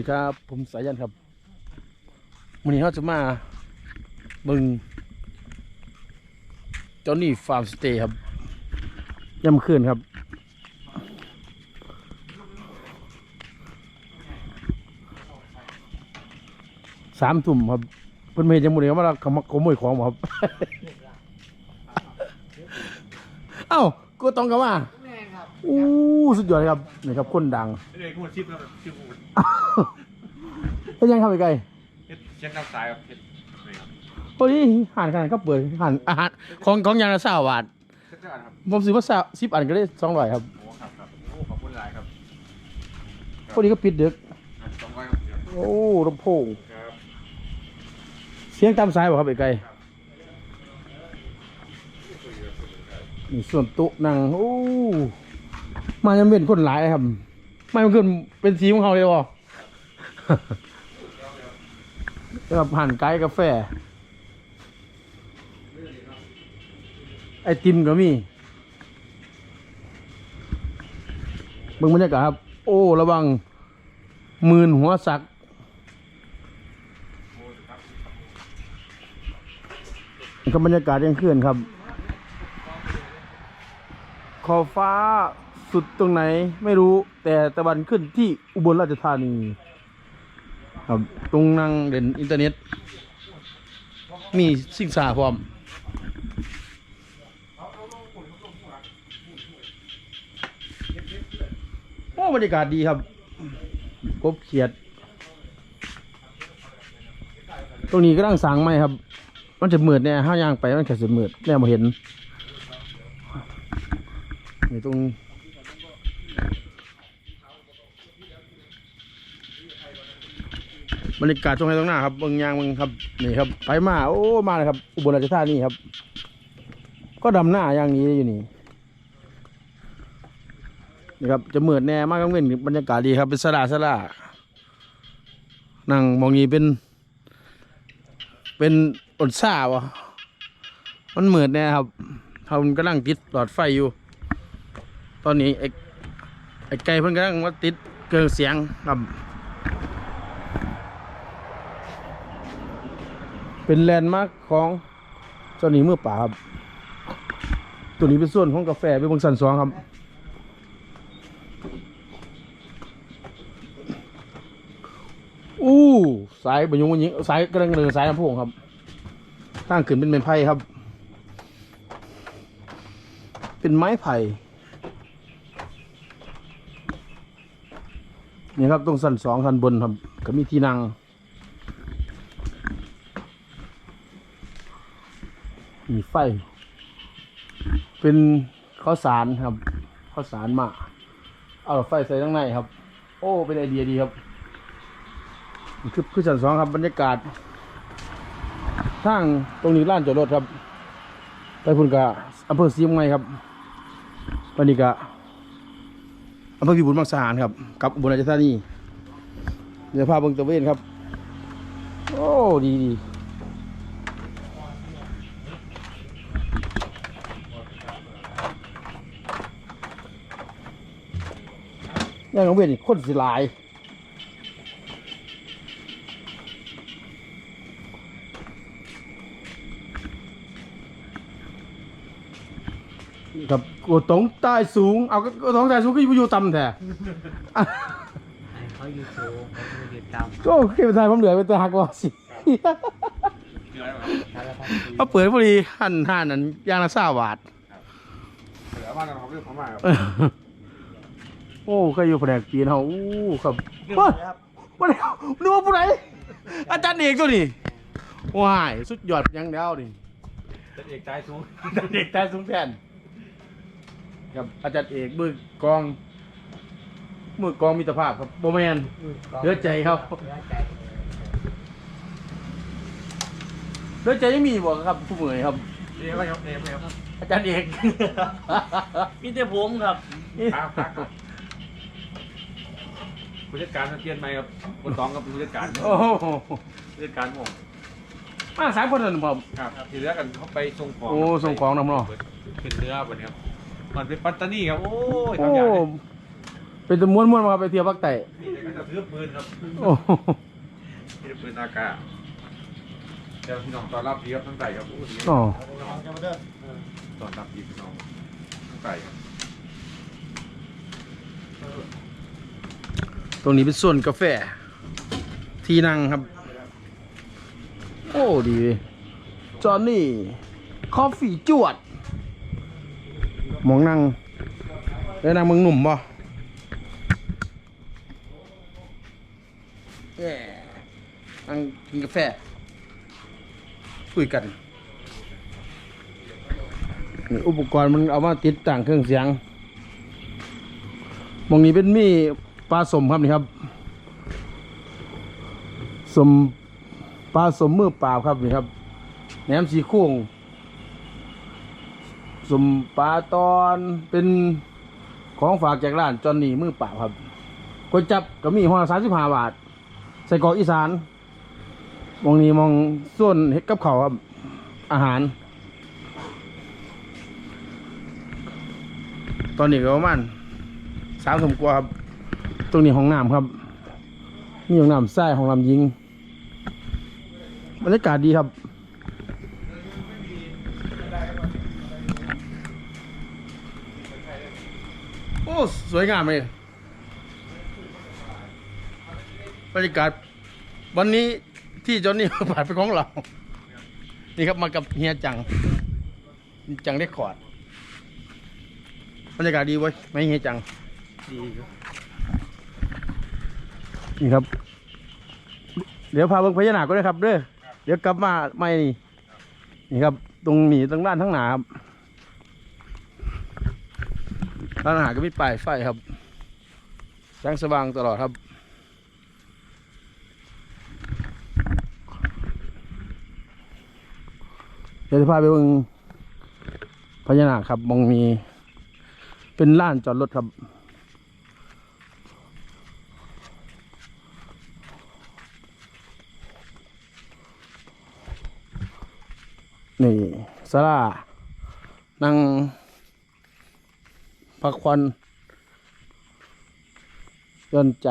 ดีครับ ผมสายันครับวันนี้เราจะมาบึงจอนนี่ฟาร์มสเตย์ครับย่ำคืนครับ สามทุ่มครับเพิ่นไม่เห็นยังบ่ได้ว่าเราขโมขโมยของครับ เอ้าก็ต้องกันว่า อู้สุดยอดเลยครับนี่ครับคนดังเอ้ยพูดชิปแล้วแบบชิปพูดเป็นยังครับไอ้ไก่เฮ็ดเช็ดน้ำสายครับเฮ็ดนี่ครับพอดีห่านขนาดก็เปิดห่านอาหารของของอยางละสาวบาทเช็ดเจ้าอันครับผมซื้อมาสาสิบอันก็ได้สองร้อยครับโอ้ครับครับโอ้ขอบคุณหลายครับพอดีก็ปิดดึกอะสองร้อยครับเดี๋ยวโอ้ลำโพงครับเสียงตามสายบ่ครับไอ้ไก่นี่ส่วนโต๊ะนั่งโอ้ มายังเป็นคนหลายครับไม่มันขึ้นเป็นสีของเขาเลยบ่แล้วก็ผ่านไกด์กาแฟ ไอติมก็มีเบิ่งบรรยากาศครับ โอ้ ระวังหมื่นหัวสักก็บรรยากาศยังเคลื่อนครับ ขอฟ้า สุดตรงไหนไม่รู้แต่ตะวันขึ้นที่อุบลราชธานีครับตรงนั่งเด่นอินเทอร์เน็ต มีสิ่งสาพร้อมโอ้บรรยากาศดีครับกบเขียด ตรงนี้ก็ตั้งสังไหมครับ มันจะมืดเนี่ยห้าย่างไปมันแค่จะมืดแน่มาเห็นนี่ตรง บรรยากาศตรงไหนตรงหน้าครับเมืองยางเมืองครับนี่ครับไปมาโอ้มาเลยครับ อุบลราชธานีครับ ก็ดำหน้าอย่างนี้อยู่นี่นี่ครับจะเหมือดแน่มากกังเว้นบรรยากาศดีครับเป็นสลาสลานั่งมองนี้เป็น เป็นอดซาวะมันเหมือนแน่ครับเขามันกำลังติดหลอดไฟอยู่ ตอนนี้ ไอ้ไก่เพิ่นกำลังว่าติดเครื่องเสียงครับ เป็นแลนด์มาร์คของเจ้าหนีเมื่อป่าครับ ตัวนี้เป็นส่วนของกาแฟเป็นบางสันสองครับอู้สายบรรยุงบรรยิงสายกำลังเดินสายลำโพงครับตั้งขึ้นเป็นไม้ไผ่ครับ เป็นไม้ไผ่ นี่ครับตรงสันสองสันบนครับก็มีที่นั่งมีไฟ เป็นข้าวสารครับข้าวสารมา เอาไฟใส่ข้างในครับ โอ้เป็นไอเดียดีครับคือคือชั้นสองครับบรรยากาศทางตรงนี้ล้านจอดรถครับ ไปพุ่นกะอำเภอสีมไงครับวันนี้กะ อำเภอพิบูลมังสาหารครับกับอุบลราชธานีเดี๋ยวพาเบิ่งตะเวนครับ โอ้ดีดีย่างของเวนนี่คนสิหลาย กับกัวตงใต้สูง เอากัวตงใต้สูงก็อยู่ต่ำแท้เขาอยู่สูงเขาอยู่ต่ก็เก็บไทยผมเหลือเป็นตัวหักว่าสิเหนื่อยไหมำถ้าเราทำมาเปิดพอดีหันหันนั้นยางละสาบาทเหลือบ้านเราครับเรื่องของมาครับโอ้เคยอยู่แผนกปีนเฮาอู้ครับเฮ้ยมาแล้วนึกว่าผู้ใดอาจารย์เอกตัวนี้ว้ายสุดยอดอยังเดียวนี่เป็นเอกใจสูงอาจารย์เอกแต่สูงแทน ครับอาจารย์เอกมือกองมือกองมิตรภาพครับโบแมน เหลือใจครับ เหลือใจเลือใจยังมีบ่ครับผู้เหมยครับ เอกก็ยกเอกเลยครับอาจารย์เอก มีแต่ผมครับ ครับครับครับผู้จัดการเปลี่ยนไหมครับคนสองกับผู้จัดการโอ้โหผู้จัดการผมมาสามคนนั่นผมครับ ที่เหลือกันเขาไปส่งของโอ้ส่งของนำเนาะขึ้นเรือวันนี้ครับ มันเป็นปัตตานีครับ โอ้ยโอ้ทำอย่างนี้บเป็นตะม้วนม้วนๆมาครับไปเที่ยวภาคใต้นี่เดี๋ยวก็จะซื้อปืนครับโอ้โหซื้อปืนอากาศเจ้าพี่น้องตอนรับดีครับทั้งไก่ครับโอ้ดีอ๋อตอนรับดีพี่น้องทั้งไก่ครับตรงนี้เป็นส่วนกาแฟ ที่นั่งครับ โอ้ดีเว้ยจอห์นนี่ คอฟฟี่จวดห มองนั่งแล้นั่งมึงหนุ่มบ่แย่นั่งกินกาแฟคุยกันอุปกรณ์มันเอามาติดตั้งเครื่องเสียงมองนี้เป็นมีปลาสมครับนี่ครับ สมปลาสมมือเปล่าครับนี่ครับแหนมสีโค้ง สมปลาตอนเป็นของฝากจากร้านจอนนี่มือเปล่าครับก๋วยจับก็มีห้อสามสิบห้าบาท ใส่กรอกอีสานมองนี้มองส่วนเฮ็ดกับเขาครับ อาหาร ตอนนี้ก็ประมาณสามสมกว่าครับ ตรงนี้ห้องน้ำครับมีห้องน้ำใส่ห้องน้ำยิงบรรยากาศดีครับ สวยงามเลยบรรยากาศวันนี้ที่จอนนี่ผ่านเป็นของเรา นี่ครับมากับเฮียจัง จังได้คอร์ดบรรยากาศดีเว้ยไม่เฮียจังดีครับนี่ครับ เดี๋ยวพาเบิ่งพญานาคก็ได้ครับเด้อเดี๋ยวกลับมาไม่นี่นี่ครับ ตรงนี้ตรงด้านทั้งหนาครับ ด้านหนาก็มีป้ายไฟครับแสงสว่างตลอดครับ เดี๋ยวจะพาไปเบิ่งพญานาคครับมองมี เป็นล้านจอดรถครับ นี่สลานั่ง พักควันย่อนใจ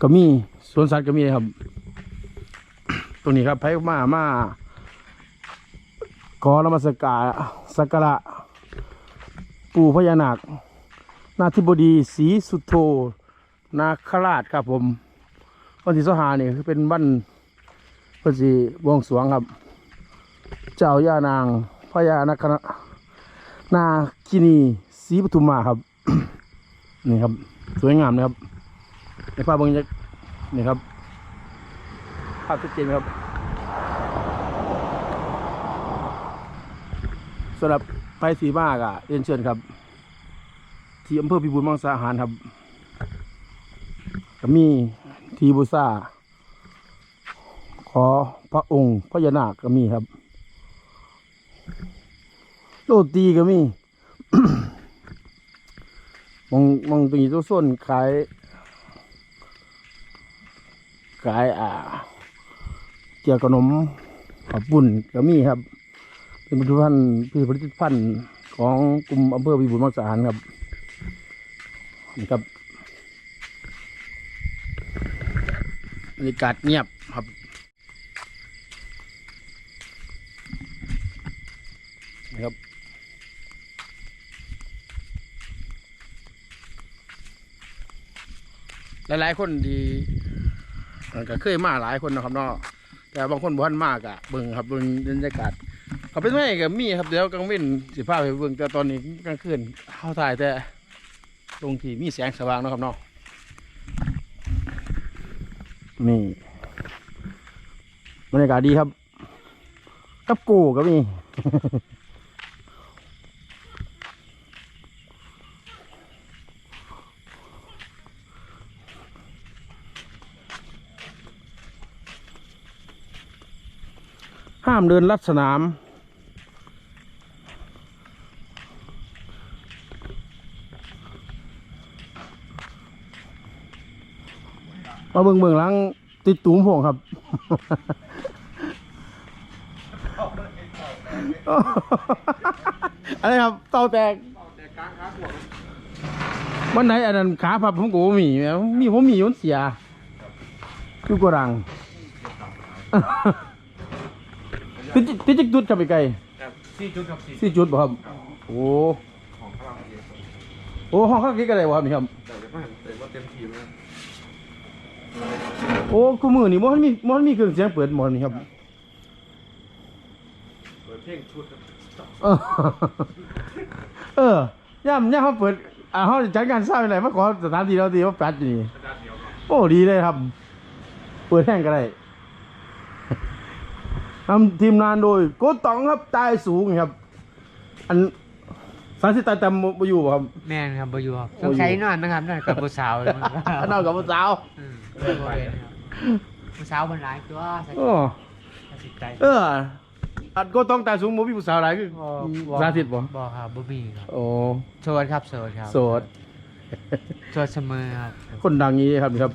ก็มีสวนสัตว์ก็มีครับ ตรงนี้ครับไพ่มามาขอนมัสกาสักการะปู่พญานาค นาธิบดีศรีสุโธนาคราชครับผมวันที่สหานี่คือเป็นวันพระสีบวงสวงครับ เจ้าย่านาง พญานาคนะนาคินีศรีปทุมมาครับ นี่ครับ สวยงามนะครับในภาพบางยักนี่ครับ ภาพชัดเจนไหมครับสำหรับไปสีมากอะเรียนเชิญครับ ที่อำเภอพิบูลมังสาหารครับก็มีทีบูซาขอพระองค์พญานาคก็มีครับ โรตีก็มีมองมองตรงนี้ตัวส้นขายขายอ่าเกี่ยวกับขนมขับปุ่นก็มีครับ เป็นผลิตภัณฑ์เป็นผลิตภัณฑ์ของกลุ่มอำเภอพิบูลมังสาหารครับนี่ครับบรรยากาศเงียบ หลายๆคนที่เอ่อก็เคยมาหลายคนนะครับเนาะแต่บางคนบ่ทันมากอะเบิ่งครับเบิ่งบรรยากาศเขาเป็นไงกับมีครับเดี๋ยวกลางเว้นสิพาไปเบิ่งแต่ตอนนี้กลางคืนเข้าถ่ายแต่ตรงที่มีแสงสว่างนะครับเนาะนี่บรรยากาศดีครับ กับกูก็มีามเดินลัดสนาม มาเบิ่งเบิ่งหลังติดตูมพวงครับ อะไรครับ เต่าแตกแต่กลางขาขวดวันไหนอันนั้นขาพับผมก็บ่มีแหมมีผมมีมันเสียอยู่กรัง ติดจิติดจิกจุดครับไปไกลครับสี่จุดครับสี่สี่จุดบ่ครับโอ้ของพลังเยอะโอ้ห้องข้างกี้ก็ได้บ่ครับนี่ครับ แต่เดี๋ยวไม่เห็นแต่ว่าเต็มทีมนะโอ้กูมือนี่มันมีมันมีเครื่องเสียงเปิดหมดนี่ครับ เปิดเพลงชุดครับเออเออย่ำย่ำเขาเปิดอ่าเขาจะจัดการสร้างอะไรมาขอสถานที่เราดีว่าแปดอยู่นี่อาจารย์เดียวครับโอ้ดีเลยครับ เปิดแห้งก็ได้ ทำทีมงานโดยโกตองครับตายสูงครับ อันสารสิตายจำบ่อยู่บ่ครับ แม่นครับบอยู่ครับโอ้ต้องอยู่ใช้นอนนะครับนอนกับผู้สาวเลยมั้งครับอันนั้นกับผู้สาวอืมผู้สาวมันหลายตัวสักโอ้สิบใจเอออันโกตองตายสูงบ่มีผู้สาวหลายคือบ่สาธิตบ่บ่ครับบ่มีครับโอ้โสดครับโสดครับโสดโสดเสมอครับคนดังนี้ครับนี่ครับ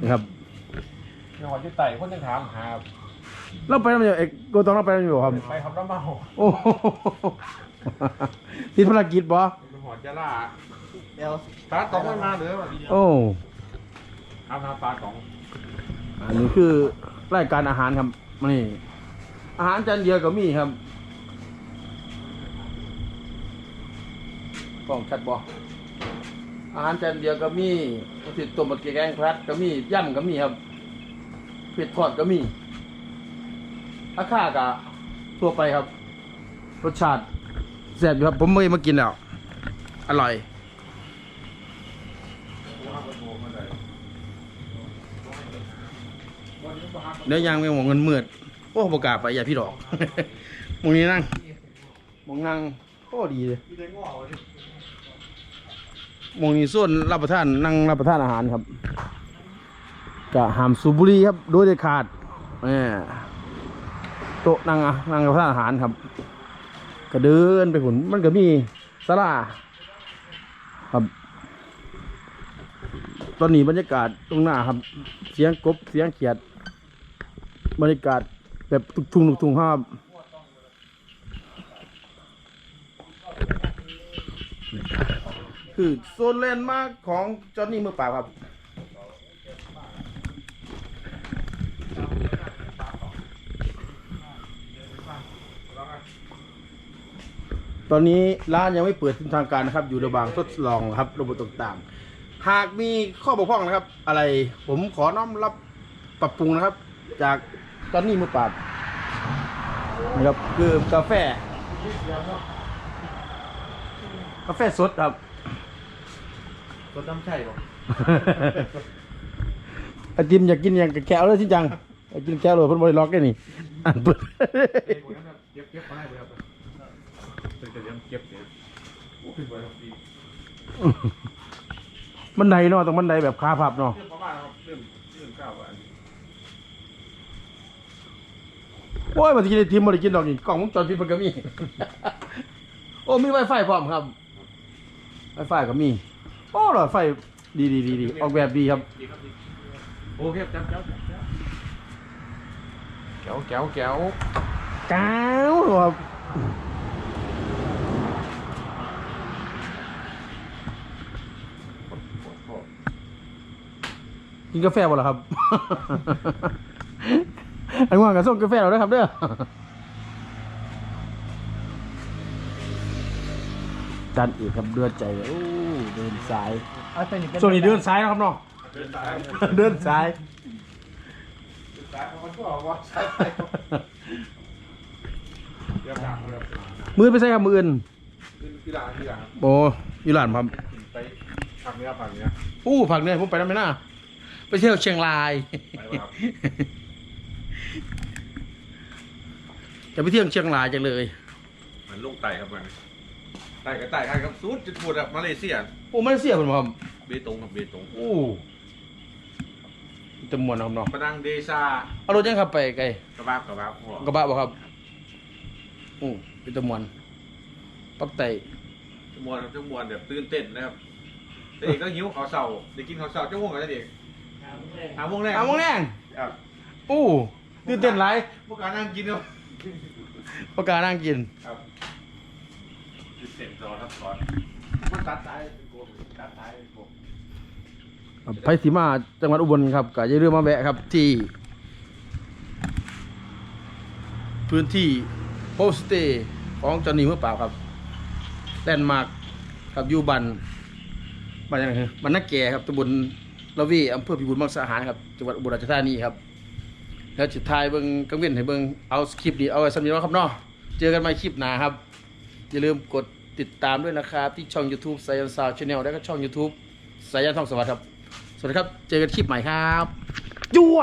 นี่ครับ จังหวัดที่ไต่คนยังถามหา เราไปแล้วมันเอกโกตองเราไปแล้วอยู่ครับ ไปครับแล้วมาหอโอ้โหติดภารกิจบ่เป็นหอจะล่าเดี๋ยวปลาตองไม่มาเลยวันนี้โอ้ทำหาปลาตองอันนี้คือรายการอาหารครับนี่อาหารจานเดียวก็มีครับกล้องชัดบ่อาหารจานเดียวก็มีติดต้มมะเขือแกงพลัดก็มีย่ำก็มีครับเผ็ดทอดก็มี ราคากะทั่วไปครับ รสชาติแซ่บอยู่ครับ ผมไม่มากินแล้ว อร่อย เดี๋ยวยางไปหมองเงินเมืดโอ้ประกล้าศไปอย่าพี่ดอก หมองนี้นั่งหมองนั่งโอ้ดีเลยมอวะนี่หมองนี้ส่วนรับประทานนั่งรับประทานอาหารครับกะหามสูบบุหรีครับโดยเด็ดขาดแหม โต๊ะนั่งอะนั่งรับประทานอาหารครับ ก็เดินไปหุ่นมันก็มีศาลาครับ ตอนนี้บรรยากาศตรงหน้าครับ เสียงกบเสียงเขียด บรรยากาศแบบตุกทุงตุกทุงครับคือโซนแลนมาร์คของจอนนี่มือปล่าครับ ตอนนี้ร้านยังไม่เปิดเป็นทางการนะครับ อยู่ระหว่างทดลองครับระบบต่างๆ หากมีข้อบกพร่องนะครับ อะไรผมขอน้อมรับปรับปรุงนะครับ จากจอนนี่มือปราบนะครับคือกาแฟ กาแฟสดครับรถน้ำใช่หรอไอติมอยากกินอย่างกับแก้วเลยที่จังอยากกินแก้วเลยเพิ่นบริล็อกได้นี่อ่านเปิดเก็บเก็บมาให้เลยครับ เป็นแต่ยังเก็บเนี่ยโอ้ขึ้นไปครับพี่บันไดเนาะต้องบันไดแบบขาพับเนาะเรื่องประมาณครับเรื่องเรื่องเก้าวันโอ้ยมาที่กินไอติมมาได้กินดอกนี่กล่องวงจรปิดมันก็มี โอ้มีไวไฟพร้อมครับไวไฟก็มีโอ้หลอดไฟดีดีดีดีออกแบบดีครับดีครับดีโอเคจับจับจับจับแก้วแก้วแก้วก้าวครับ กินกาแฟบ่ล่ะครับ อันว่ากับส่งกาแฟเราด้วยครับเด้อจันอีกครับเดือนใจโอ้เดินสายเอาตัวนี้เป็นช่วงนี้เดินสายนะครับน้องเดินสายเดินสายเดินสายมันก็ว่าสายไปเดี๋ยวดังเลยมือไปใส่กับมืออื่นขึ้นกีฬากีฬาโอ้อยู่หลานครับ ไปทางเนี้ยฝั่งเนี้ยอู้ผักเนี่ยผมไปนั่นไหมน่าไปเที่ยวเชียงราย ไปวะครับจะไปเที่ยวเชียงรายจังเลยเหมือนลูกไต่ครับมันไต่กับไต่ใครครับซูดจุดพูดแบบมาเลเซียโอ้ไม่ได้เสียผมครับเบตงครับเบตงโอ้จะมวนนะครับน้องปะนังเดชาเอารถยังขับไปไกลกระบาบกระบาบพ่อกระบะบ่ครับโอ้เป็นตะมวนปักไตจมวนครับจมวนแบบตื่นเต้นนะครับแต่ เด็กก็หิวข้าวเสาได้กินข้าวเสาเจ้าห่วงอะไรเด็กหาโมงแรกเอามองแรงครับโอ้ตื่นเต้นหลายพวกการนั่งกินครับประกล้าศนั่งกิน ครับเสร็จจอทับซ้อนมันตัดสายเป็นโกนตัดสายเป็นโกนครับไปสีมาจังหวัดอุบลครับก็อย่าลืมมาแวะครับที่ พื้นที่โฮมสเตย์ของจอห์นนี่เมื่อเปล่าครับแลนด์มาร์คครับอยูบัน บ้านยังไงคือบ้านนักแก่ครับตำบลละวีอำเภอพิบูลมังสาหารครับจังหวัดอุบลราชธานีครับ แล้วจุดท้ายเบิ้งกังเว้นให้เบิ้งเอาคลิปนี้เอาไว้สำหรับครับเนาะเจอกันใหม่คลิปหน้าครับ อย่าลืมกดติดตามด้วยนะครับ ที่ช่อง YouTube สายันซาวชาแนลและก็ช่อง YouTube สายันทองสวัสดิ์ครับ สวัสดีครับ เจอกันคลิปใหม่ครับยว